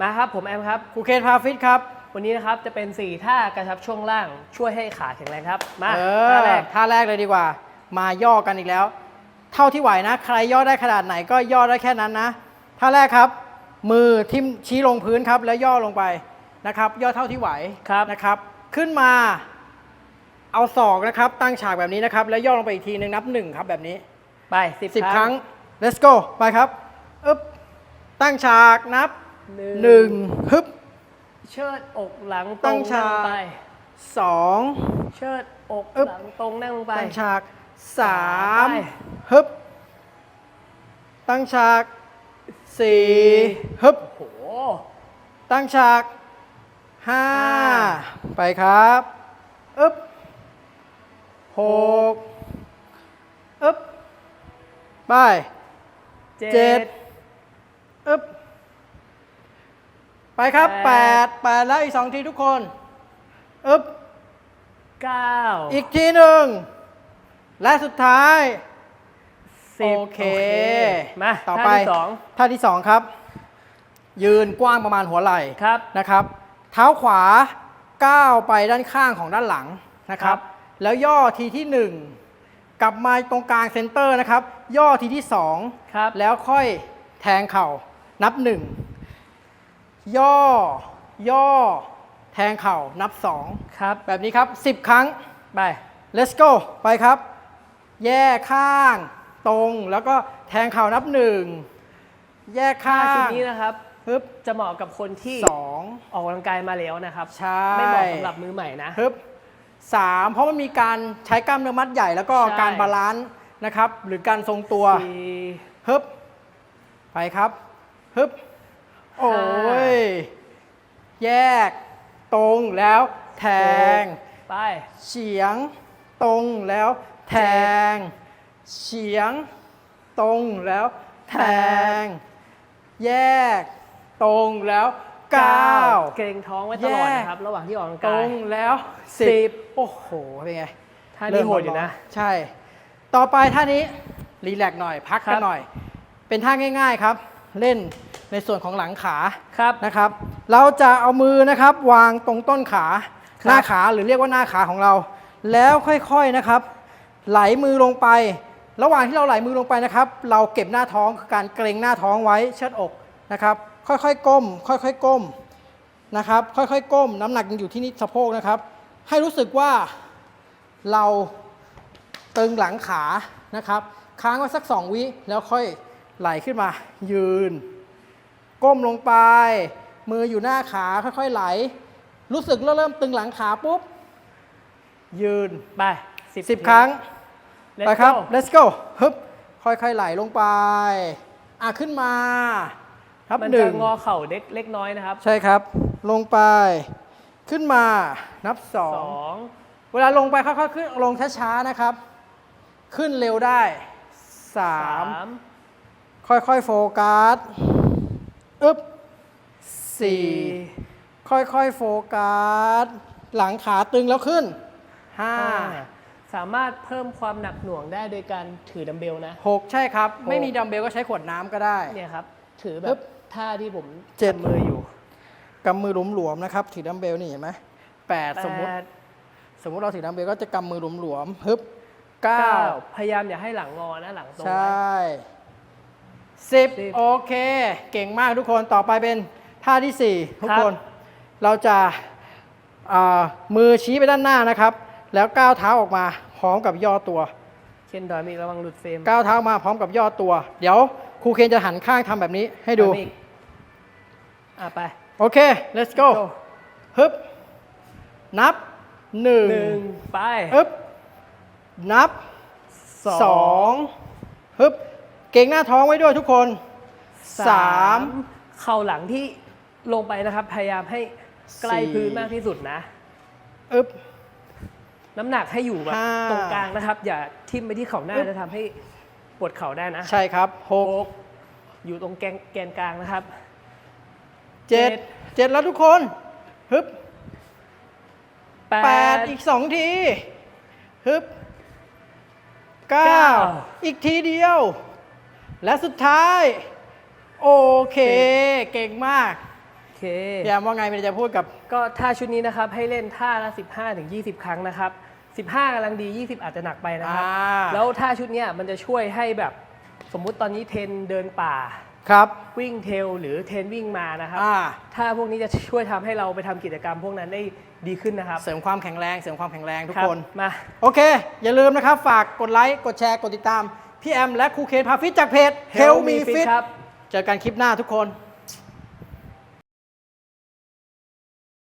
มาครับผมแอมครับครูเคนพาฟิตครับ วันนี้นะครับจะเป็น 4 ท่ากระชับช่วงล่างช่วยให้ขาแข็งแรงครับ มาเอท่าอแรกท่าแรกเลยดีกว่า มาย่อกันอีกแล้ว เท่าที่ไหวนะ ใครย่อได้ขนาดไหนก็ย่อได้แค่นั้นนะท่าแรกครับ มือทิ่มชี้ลงพื้นครับ แล้วย่อลงไปนะครับ ย่อเท่าที่ไหวครับนะครับ ขึ้นมา เอาศอกนะครับ ตั้งฉากแบบนี้นะครับ แล้วย่อลงไปอีกทีหนึงนับหนึ่งครับแบบนี้ไป10 10ครั้ง let's go ไปครับอึ๊บตั้งฉากนับ หนึ่งหนึ่งฮึบ เชิดอกหลังตตั้รงงฉากนั่งไป สองเชิดอกอึ๊บหลังตรงนั่งไป ตั้งฉากสามไป ฮึบ ตั้งฉากสี่ฮึบ โอ้โห ตั้งฉากห้าไปครับอึ๊บหกอึ๊บไปเจ็เจ็ดดอึ๊บ ไปครับแปแปด ดแปดแล้วอีกสองทีทุกคนอึ๊บเก้าอีกทีหนึ่ง และสุดท้าย สิบโอเค มาต่อท่าไปที่สองท่าที่สองครับ ยืนกว้างประมาณหัวไหล่ครับ นะครับ เท้าขวาก้าวไปด้านข้างของด้านหลังนะครับ ครับแล้วย่อทีที่หนึ่งกลับมาตรงกลางเซนเตอร์นะครับ ย่อทีที่สอง ครับ แล้วค่อยแทงเข่านับหนึ่ง ย่อ ย่อ แทงเข่านับสองครับ แบบนี้ครับ 10 ครั้ง ไป let's go ไปครับ แยกข้าง ตรง แล้วก็แทงเข่านับหนึ่งแยกท่าข้าง ชุดนี้นะครับฮึบจะเหมาะกับคนที่สอง ออกกำลังกายมาแล้วนะครับใช่ ไม่เหมาะสำหรับมือใหม่นะ ฮึบสามเพราะมันมีการใช้กล้ามเนื้อมัดใหญ่แล้วก็ใช่ การบาลานซ์นะครับ หรือการทรงตัว สี่ฮึบ ไปครับ ฮึบ โอ้ย แยก ตรงแล้ว แทง ไป เฉียง ตรงแล้ว แทง เฉียง ตรงแล้ว แทง แยก ตรงแล้วก้าวเกรงท้องไว้ตลอดแยกนะครับ ระหว่างที่ออกกำลังตการรงยแล้วสิสิบบโอ้โห เป็นไงท่านี้โหดอยู่นะ ใช่ ต่อไปท่านี้ รีแลกซ์หน่อย พักครักันบหน่อย เป็นท่าง่าย ๆครับ เล่น ในส่วนของหลังขาครับนะครับ เราจะเอามือนะครับวางตรงต้นขาครับหน้าขาหรือเรียกว่าหน้าขาของเรา แล้วค่อยๆนะครับ ไหลมือลงไป ระหว่างที่เราไหลมือลงไปนะครับ เราเก็บหน้าท้องคือการเกรงหน้าท้องไว้เชิดอกนะครับ ค่อยๆก้ม ค่อยๆก้มนะครับ ค่อยๆก้ม น้ำหนักยังอยู่ที่นี่สะโพกนะครับ ให้รู้สึกว่าเราตึงหลังขานะครับ ค้างไว้สักสองวิแล้วค่อยไหลขึ้นมายืน ก้มลงไป มืออยู่หน้าขาค่อยๆไหล รู้สึกเริ่มตึงหลังขาปุ๊บ ยืนไป10ครั้ง Let's ไปครับ go let's go ฮึบค่อยๆไหลลงไปอะขึ้นมาครับมันหจะนึ่งงอเข่าเล็กเล็กน้อยนะครับใช่ครับ ลงไป ขึ้นมานับสอสงองเวลาลงไปค่อยๆขึ้นลงช้าๆนะครับ ขึ้นเร็วได้สาสามมค่อยๆโฟกัส อึ๊บสี่ค่อยๆ โฟกัส หลังขาตึงแล้วขึ้นห้าห้าสามารถเพิ่มความหนักหน่วงได้โดยการถือดัมเบลนะหกใช่ครับหกไม่มีดัมเบลก็ใช้ขวดน้ำก็ได้ เนี่ยครับ ถือแบปึ๊บบ ท่าที่ผมเจ็ด ทำมืออยู่กำมือหลวมๆนะครับ ถือดัมเบลนี่เห็นไหมแปดสมมติ แปดสมมุติเราถือดัมเบลก็จะกำมือหลวมๆฮึบเก้าเก้าพยายามอย่าให้หลังงอนะหลังตรงใชไว้่ สิบสิบโอเค เก่งมากทุกคนต่อไปเป็นท่าที่สี่ทุกครับคน เราจะอ่ามือชี้ไปด้านหน้านะครับ แล้วก้าวเท้าออกมาพร้อมกับย่อตัวเคนดอยมีระวังหลุดเฟรมก้าวเท้ามาพร้อมกับย่อตัว เดี๋ยวครูเคนจะหันข้างทำแบบนี้ให้ดูทำอีกอะไป โอเค let's go ฮึบ นับหนึ่งหนึ่งไปฮึบ นับสองสองฮึบ เก่งหน้าท้องไว้ด้วยทุกคนสามเข่าหลังที่ลงไปนะครับ พยายามให้ใกล้สี่พื้นมากที่สุดนะอึบน้ำหนักให้อยู่แบบห้าตรงกลางนะครับ อย่าทิ่มไปที่เข่าหน้าอึ๊บจะทำให้ปวดเข่าได้นะ ใช่ครับหกหกอยู่ตรงแกนแกนกลางนะครับเจ็ดเจ็ดเจ็ดแล้วทุกคนฮึบแปแปดดอีกสองทีฮึบเก้าเก้าอีกทีเดียว และสุดท้าย โอเค เก่งมากพี่แอมว่าไงมีอะไรจะพูดกับ ก็ท่าชุดนี้นะครับให้เล่นท่าละ 15ถึง20 ครั้งนะครับ 15กำลังดี 20 อาจจะหนักไปนะครับ อ่า แล้วท่าชุดเนี้ยมันจะช่วยให้แบบสมมุติตอนนี้เทรนเดินป่า ครับ วิ่งเทรลหรือเทรนวิ่งมานะครับ อ่าท่าพวกนี้จะช่วยทำให้เราไปทำกิจกรรมพวกนั้นได้ดีขึ้นนะครับเสริมความแข็งแรง เสริมความแข็งแรงทุกรับคน มา โอเค อย่าลืมนะครับ ฝากกดไลค์ กดแชร์ กดติดตาม พี่แอมและครูเคนพาฟิตจากเพจ Help Me Fit ครับ เจอกันคลิปหน้าทุกคน